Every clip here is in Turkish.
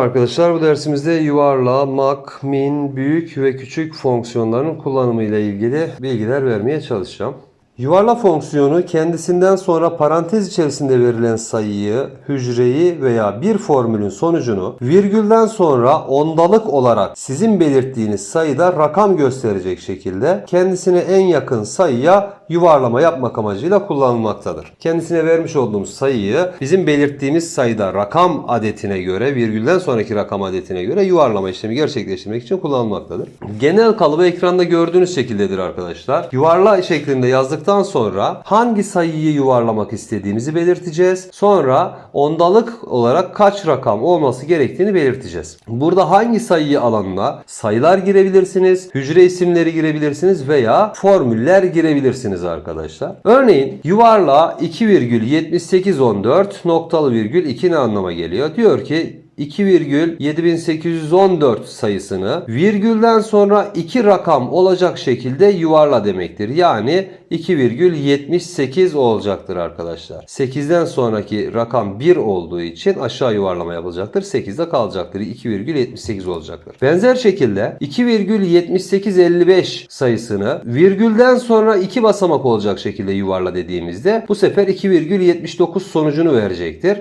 Arkadaşlar. Bu dersimizde yuvarla, mak, min, büyük ve küçük fonksiyonların kullanımı ile ilgili bilgiler vermeye çalışacağım. Yuvarla fonksiyonu kendisinden sonra parantez içerisinde verilen sayıyı, hücreyi veya bir formülün sonucunu virgülden sonra ondalık olarak sizin belirttiğiniz sayıda rakam gösterecek şekilde kendisine en yakın sayıya yuvarlama yapmak amacıyla kullanılmaktadır. Kendisine vermiş olduğumuz sayıyı bizim belirttiğimiz sayıda rakam adetine göre virgülden sonraki rakam adetine göre yuvarlama işlemi gerçekleştirmek için kullanılmaktadır. Genel kalıbı ekranda gördüğünüz şekildedir arkadaşlar. Yuvarla şeklinde yazdıktan sonra hangi sayıyı yuvarlamak istediğimizi belirteceğiz. Sonra ondalık olarak kaç rakam olması gerektiğini belirteceğiz. Burada hangi sayıyı alanına sayılar girebilirsiniz, hücre isimleri girebilirsiniz veya formüller girebilirsiniz arkadaşlar. Örneğin yuvarla 2,7814 noktalı virgül 2 ne anlama geliyor? Diyor ki 2,7814 sayısını virgülden sonra iki rakam olacak şekilde yuvarla demektir. Yani 2,78 olacaktır arkadaşlar. 8'den sonraki rakam 1 olduğu için aşağı yuvarlama yapılacaktır. 8'de kalacaktır. 2,78 olacaktır. Benzer şekilde 2,7855 sayısını virgülden sonra iki basamak olacak şekilde yuvarla dediğimizde bu sefer 2,79 sonucunu verecektir.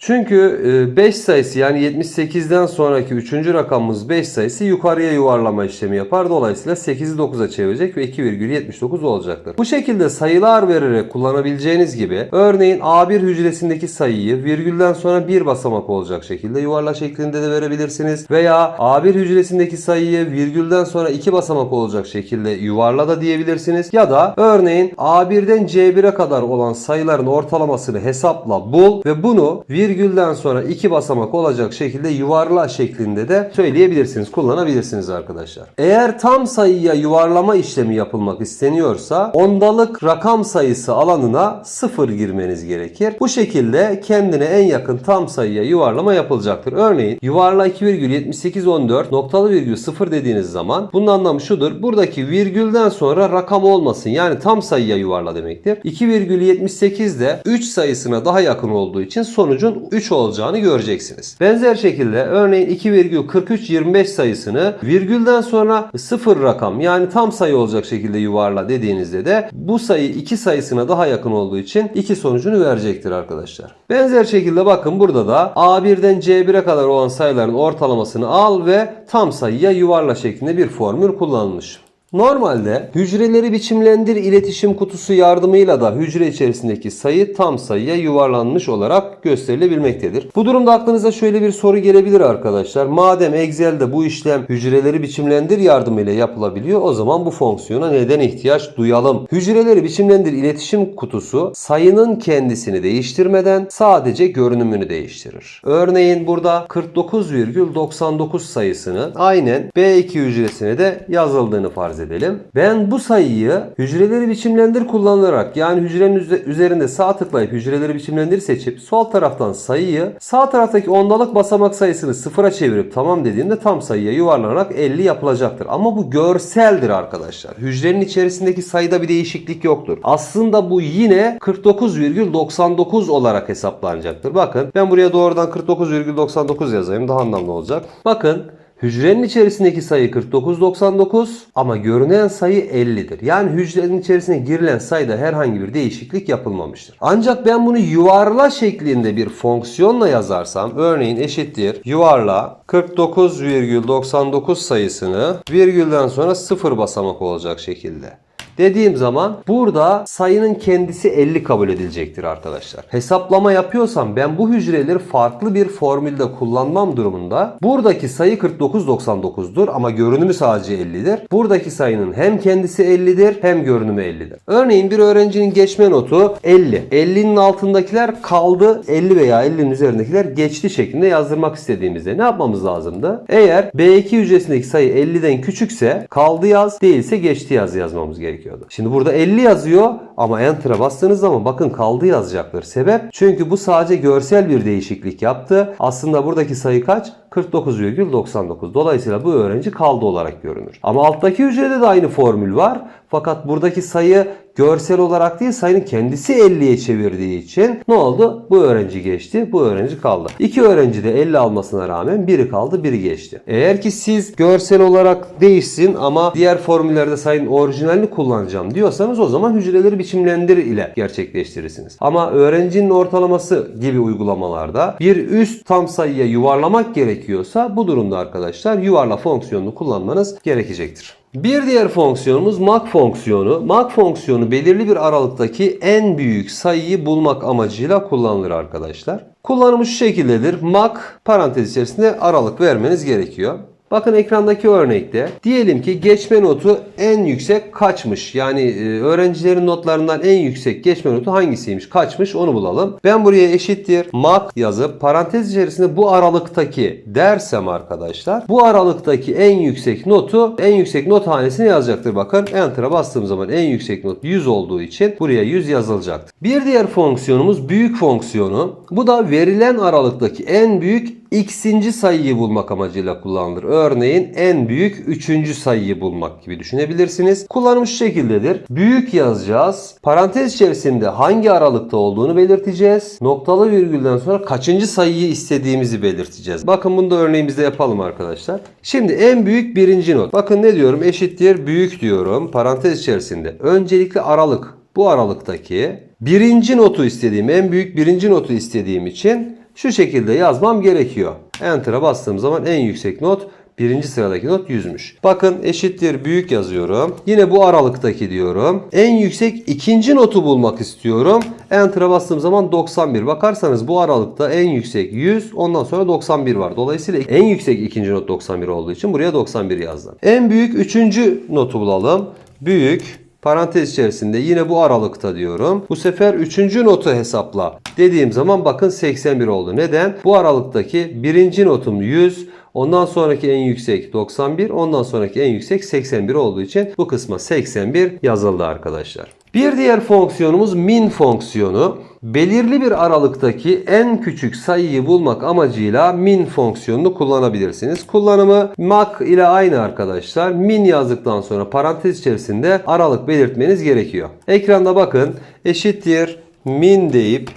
Çünkü 5 sayısı yani 78'den sonraki 3. rakamımız 5 sayısı yukarıya yuvarlama işlemi yapar. Dolayısıyla 8'i 9'a çevirecek ve 2,79 olacaktır. Bu şekilde sayılar vererek kullanabileceğiniz gibi örneğin A1 hücresindeki sayıyı virgülden sonra bir basamak olacak şekilde yuvarla şeklinde de verebilirsiniz. Veya A1 hücresindeki sayıyı virgülden sonra iki basamak olacak şekilde yuvarla da diyebilirsiniz. Ya da örneğin A1'den C1'e kadar olan sayıların ortalamasını hesapla bul ve bunu virgülden sonra iki basamak olacak şekilde yuvarla şeklinde de söyleyebilirsiniz, kullanabilirsiniz arkadaşlar. Eğer tam sayıya yuvarlama işlemi yapılmak isteniyorsa ondalık rakam sayısı alanına 0 girmeniz gerekir. Bu şekilde kendine en yakın tam sayıya yuvarlama yapılacaktır. Örneğin yuvarla 2,7814 noktalı virgül 0 dediğiniz zaman bunun anlamı şudur. Buradaki virgülden sonra rakam olmasın. Yani tam sayıya yuvarla demektir. 2,78 de 3 sayısına daha yakın olduğu için sonucun 3 olacağını göreceksiniz. Benzer şekilde örneğin 2,4325 sayısını virgülden sonra 0 rakam yani tam sayı olacak şekilde yuvarla dediğinizde de bu sayı 2 sayısına daha yakın olduğu için 2 sonucunu verecektir arkadaşlar. Benzer şekilde bakın burada da A1'den C1'e kadar olan sayıların ortalamasını al ve tam sayıya yuvarla şeklinde bir formül kullanılmış. Normalde hücreleri biçimlendir iletişim kutusu yardımıyla da hücre içerisindeki sayı tam sayıya yuvarlanmış olarak gösterilebilmektedir. Bu durumda aklınıza şöyle bir soru gelebilir arkadaşlar. Madem Excel'de bu işlem hücreleri biçimlendir yardımıyla yapılabiliyor o zaman bu fonksiyona neden ihtiyaç duyalım? Hücreleri biçimlendir iletişim kutusu sayının kendisini değiştirmeden sadece görünümünü değiştirir. Örneğin burada 49,99 sayısını aynen B2 hücresine de yazıldığını farz edelim. Ben bu sayıyı hücreleri biçimlendir kullanılarak yani hücrenin üzerinde sağ tıklayıp hücreleri biçimlendir seçip sol taraftan sayıyı sağ taraftaki ondalık basamak sayısını sıfıra çevirip tamam dediğimde tam sayıya yuvarlanarak 50 yapılacaktır. Ama bu görseldir arkadaşlar. Hücrenin içerisindeki sayıda bir değişiklik yoktur. Aslında bu yine 49,99 olarak hesaplanacaktır. Bakın ben buraya doğrudan 49,99 yazayım daha anlamlı olacak. Bakın Hücrenin içerisindeki sayı 4999 ama görünen sayı 50'dir. Yani hücrenin içerisine girilen sayıda herhangi bir değişiklik yapılmamıştır. Ancak ben bunu yuvarla şeklinde bir fonksiyonla yazarsam örneğin eşittir yuvarla 49,99 sayısını virgülden sonra 0 basamak olacak şekilde dediğim zaman burada sayının kendisi 50 kabul edilecektir arkadaşlar. Hesaplama yapıyorsam ben bu hücreleri farklı bir formülde kullanmam durumunda buradaki sayı 4999'dur ama görünümü sadece 50'dir. Buradaki sayının hem kendisi 50'dir hem görünümü 50'dir. Örneğin bir öğrencinin geçme notu 50. 50'nin altındakiler kaldı 50 veya 50'nin üzerindekiler geçti şeklinde yazdırmak istediğimizde ne yapmamız lazımdı? Eğer B2 hücresindeki sayı 50'den küçükse kaldı yaz değilse geçti yaz yazmamız gerekiyor gerekiyordu. Şimdi burada 50 yazıyor ama Enter'a bastığınız zaman bakın kaldı yazacaktır. Sebep çünkü bu sadece görsel bir değişiklik yaptı. Aslında buradaki sayı kaç? 49,99. Dolayısıyla bu öğrenci kaldı olarak görünür. Ama alttaki hücrede de aynı formül var. Fakat buradaki sayı görsel olarak değil sayının kendisi 50'ye çevirdiği için ne oldu? Bu öğrenci geçti, bu öğrenci kaldı. İki öğrenci de 50 almasına rağmen biri kaldı, biri geçti. Eğer ki siz görsel olarak değişsin ama diğer formüllerde sayının orijinalini kullanacağım diyorsanız o zaman hücreleri biçimlendir ile gerçekleştirirsiniz. Ama öğrencinin ortalaması gibi uygulamalarda bir üst tam sayıya yuvarlamak gerekiyorsa bu durumda arkadaşlar yuvarla fonksiyonunu kullanmanız gerekecektir. Bir diğer fonksiyonumuz mak fonksiyonu. Mak fonksiyonu belirli bir aralıktaki en büyük sayıyı bulmak amacıyla kullanılır arkadaşlar. Kullanımı şu şekildedir. Mak parantez içerisinde aralık vermeniz gerekiyor. Bakın ekrandaki örnekte diyelim ki geçme notu en yüksek kaçmış? Yani e, öğrencilerin notlarından en yüksek geçme notu hangisiymiş? Kaçmış onu bulalım. Ben buraya eşittir mak yazıp parantez içerisinde bu aralıktaki dersem arkadaşlar bu aralıktaki en yüksek notu en yüksek not hanesine yazacaktır. Bakın enter'a bastığım zaman en yüksek not 100 olduğu için buraya 100 yazılacaktır. Bir diğer fonksiyonumuz büyük fonksiyonu. Bu da verilen aralıktaki en büyük x'inci sayıyı bulmak amacıyla kullanılır. Örneğin en büyük üçüncü sayıyı bulmak gibi düşünebilirsiniz. Kullanım şu şekildedir. Büyük yazacağız. Parantez içerisinde hangi aralıkta olduğunu belirteceğiz. Noktalı virgülden sonra kaçıncı sayıyı istediğimizi belirteceğiz. Bakın bunu da örneğimizde yapalım arkadaşlar. Şimdi en büyük birinci not. Bakın ne diyorum? Eşittir büyük diyorum. Parantez içerisinde. Öncelikle aralık. Bu aralıktaki birinci notu istediğim, en büyük birinci notu istediğim için şu şekilde yazmam gerekiyor. Enter'a bastığım zaman en yüksek not birinci sıradaki not 100'müş. Bakın eşittir büyük yazıyorum. Yine bu aralıktaki diyorum. En yüksek ikinci notu bulmak istiyorum. Enter'a bastığım zaman 91. Bakarsanız bu aralıkta en yüksek 100 ondan sonra 91 var. Dolayısıyla en yüksek ikinci not 91 olduğu için buraya 91 yazdım. En büyük üçüncü notu bulalım. Büyük Parantez içerisinde yine bu aralıkta diyorum. Bu sefer üçüncü notu hesapla dediğim zaman bakın 81 oldu. Neden? Bu aralıktaki birinci notum 100. Ondan sonraki en yüksek 91. Ondan sonraki en yüksek 81 olduğu için bu kısma 81 yazıldı arkadaşlar. Bir diğer fonksiyonumuz min fonksiyonu. Belirli bir aralıktaki en küçük sayıyı bulmak amacıyla min fonksiyonunu kullanabilirsiniz. Kullanımı mak ile aynı arkadaşlar. Min yazdıktan sonra parantez içerisinde aralık belirtmeniz gerekiyor. Ekranda bakın eşittir min deyip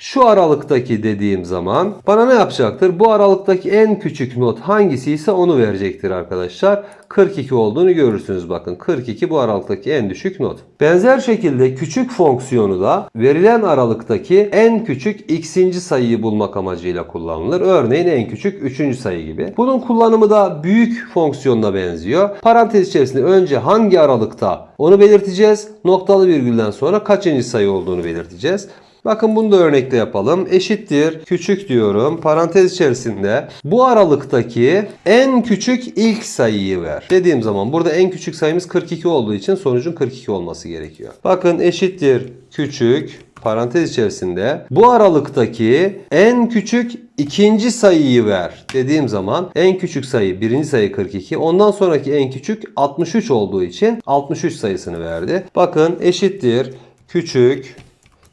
şu aralıktaki dediğim zaman bana ne yapacaktır? Bu aralıktaki en küçük not hangisi ise onu verecektir arkadaşlar. 42 olduğunu görürsünüz bakın. 42 bu aralıktaki en düşük not. Benzer şekilde küçük fonksiyonu da verilen aralıktaki en küçük x'inci sayıyı bulmak amacıyla kullanılır. Örneğin en küçük 3. sayı gibi. Bunun kullanımı da büyük fonksiyonuna benziyor. Parantez içerisinde önce hangi aralıkta onu belirteceğiz. Noktalı virgülden sonra kaçıncı sayı olduğunu belirteceğiz. Bakın bunu da örnekte yapalım. Eşittir küçük diyorum. Parantez içerisinde bu aralıktaki en küçük ilk sayıyı ver. Dediğim zaman burada en küçük sayımız 42 olduğu için sonucun 42 olması gerekiyor. Bakın eşittir küçük parantez içerisinde bu aralıktaki en küçük ikinci sayıyı ver dediğim zaman en küçük sayı birinci sayı 42 ondan sonraki en küçük 63 olduğu için 63 sayısını verdi. Bakın eşittir küçük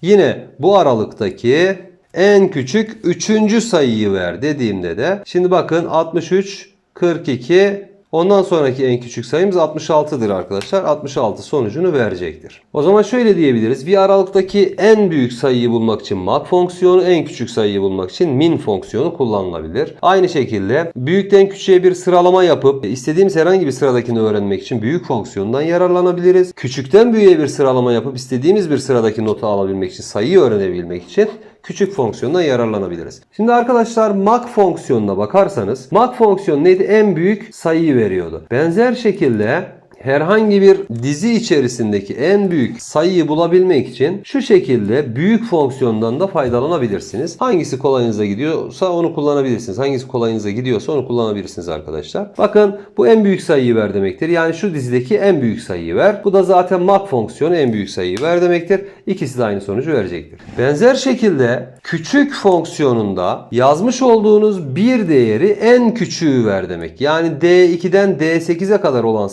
Yine bu aralıktaki en küçük üçüncü sayıyı ver dediğimde de şimdi bakın 63, 42 ondan sonraki en küçük sayımız 66'dır arkadaşlar. 66 sonucunu verecektir. O zaman şöyle diyebiliriz. Bir aralıktaki en büyük sayıyı bulmak için mak fonksiyonu, en küçük sayıyı bulmak için min fonksiyonu kullanılabilir. Aynı şekilde büyükten küçüğe bir sıralama yapıp istediğimiz herhangi bir sıradakini öğrenmek için büyük fonksiyondan yararlanabiliriz. Küçükten büyüğe bir sıralama yapıp istediğimiz bir sıradaki notu alabilmek için, sayıyı öğrenebilmek için küçük fonksiyondan yararlanabiliriz. Şimdi arkadaşlar mak fonksiyonuna bakarsanız mak fonksiyonu neydi? En büyük sayıyı veriyordu. Benzer şekilde herhangi bir dizi içerisindeki en büyük sayıyı bulabilmek için şu şekilde büyük fonksiyondan da faydalanabilirsiniz. Hangisi kolayınıza gidiyorsa onu kullanabilirsiniz. Hangisi kolayınıza gidiyorsa onu kullanabilirsiniz arkadaşlar. Bakın bu en büyük sayıyı ver demektir. Yani şu dizideki en büyük sayıyı ver. Bu da zaten mak fonksiyonu en büyük sayıyı ver demektir. İkisi de aynı sonucu verecektir. Benzer şekilde küçük fonksiyonunda yazmış olduğunuz bir değeri en küçüğü ver demek. Yani D2'den D8'e kadar olan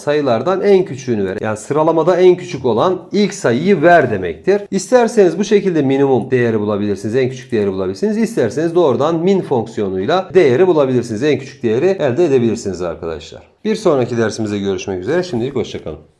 sayılardan en küçüğünü ver. Yani sıralamada en küçük olan ilk sayıyı ver demektir. İsterseniz bu şekilde minimum değeri bulabilirsiniz. En küçük değeri bulabilirsiniz. İsterseniz doğrudan min fonksiyonuyla değeri bulabilirsiniz. En küçük değeri elde edebilirsiniz arkadaşlar. Bir sonraki dersimize görüşmek üzere. Şimdilik hoşçakalın.